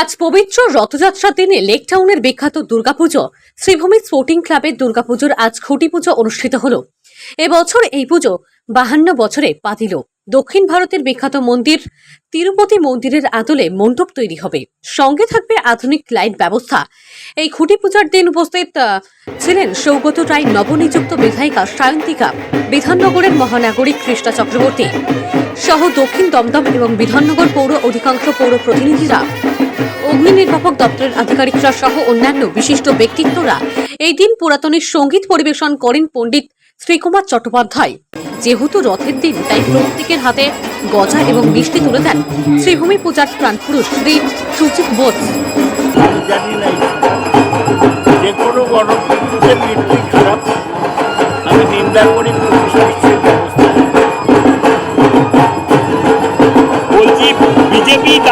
আজ পবিত্র রথযাত্রার দিনে লেক টাউনের বিখ্যাত দুর্গাপুজো শ্রীভূমি স্পোর্টিং ক্লাবের দুর্গাপুজোর আজ খুঁটি পুজো অনুষ্ঠিত হল। এবছর এই পুজো বাহান্ন বছরে পা দিল দক্ষিণ ভারতের বিখ্যাত মন্দির, তিরুপতি মন্দিরের আদলে মণ্ডপ তৈরি হবে। সঙ্গে থাকবে আধুনিক লাইট ব্যবস্থা। এই খুঁটি পূজার দিন উপস্থিত ছিলেন সৌগত রায় নবনিযুক্ত বিধায়িকা সায়ন্তিকা, বিধাননগরের মহানাগরিক কৃষ্ণা চক্রবর্তী সহ দক্ষিণ দমদম এবং বিধাননগর পৌর অধিকাংশ পৌর প্রতিনিধিরা। অগ্নি নির্বাপক দপ্তরের আধিকারিকরা সহ অন্যান্য বিশিষ্ট ব্যক্তিত্বরা এই দিন পুরাতনের সংগীত পরিবেশন করেন পণ্ডিত শ্রীকুমার চট্টোপাধ্যায়। যেহেতু রথের দিন, তাই প্রত্যেকের হাতে গজা এবং মিষ্টি তুলে দেন শ্রীভূমি পূজার প্রাণপুরুষ শ্রী সুচিত বোধ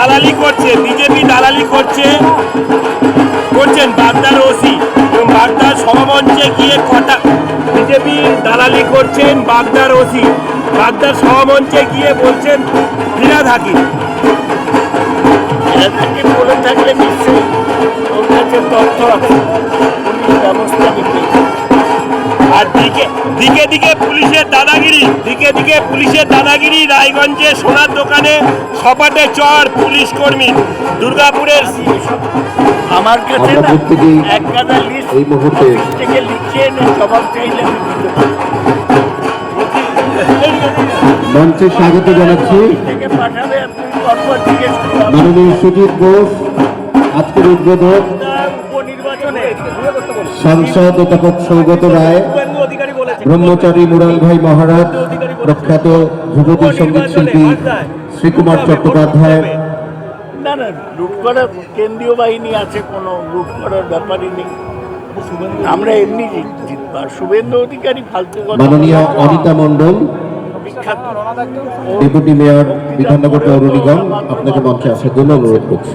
দালালি করছে, বিজেপি দালালি করছে, করছেন বাগদার ওসি এবং বাগদার সভামঞ্চে গিয়ে কটা বিজেপি দালালি করছেন বাগদার ওসি। বাগদার সভামঞ্চে গিয়ে বলছেন ফিরাদ হাকিম এরা তাকে বলে থাকলে নিশ্চয়ই ওর কাছে তথ্য আছে। ব্যবস্থা নিবে আর দিকে দিকে দিকে পুলিশের দাদাগিরি দিকে দিকে পুলিশের দাদাগিরি রায়গঞ্জে সোনার দোকানে সপাটে চড় পুলিশ কর্মী দুর্গাপুরের আমার কাছে এক গাদা লিস্ট এই মুহূর্তে থেকে লিখে এনে জবাব চাইলে। মঞ্চে স্বাগত জানাচ্ছি মাননীয় সুজিত বোস আজকের উদ্বোধক সাংসদ অধ্যাপক সৌগত রায় ব্রহ্মচারী মুরাল ভাই মহারাজ প্রখ্যাত ধ্রুপদী সংগীত শিল্পী শ্রীকুমার চট্টোপাধ্যায়। না না লুট করার কেন্দ্রীয় বাহিনী আছে কোনো লুট করার ব্যাপারই নেই। আমরা এমনি জিত- আর শুভেন্দু অধিকারী ফালতু মাননীয় অনিতা মণ্ডল ডেপুটি মেয়র বিধাননগর পৌর নিগম আপনাকে মঞ্চে আসার জন্য অনুরোধ করছি।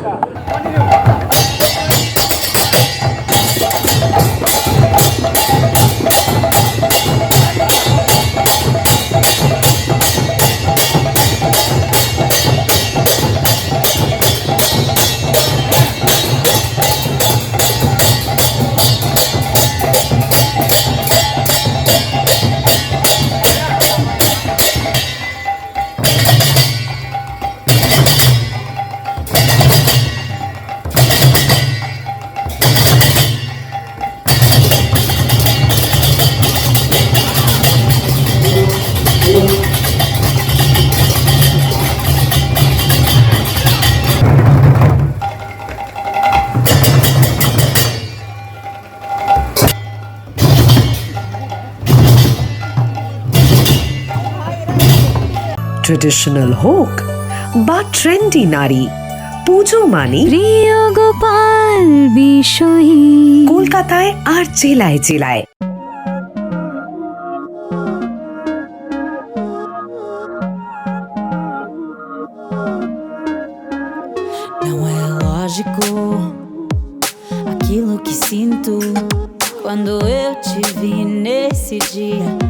ট্রেডিশনাল হোক বা ট্রেন্ডি নারী পুজো মানে প্রিয় গোপাল বিষয়ী কলকাতায় আর জেলায় জেলায় Não é lógico aquilo que sinto quando eu te vi nesse dia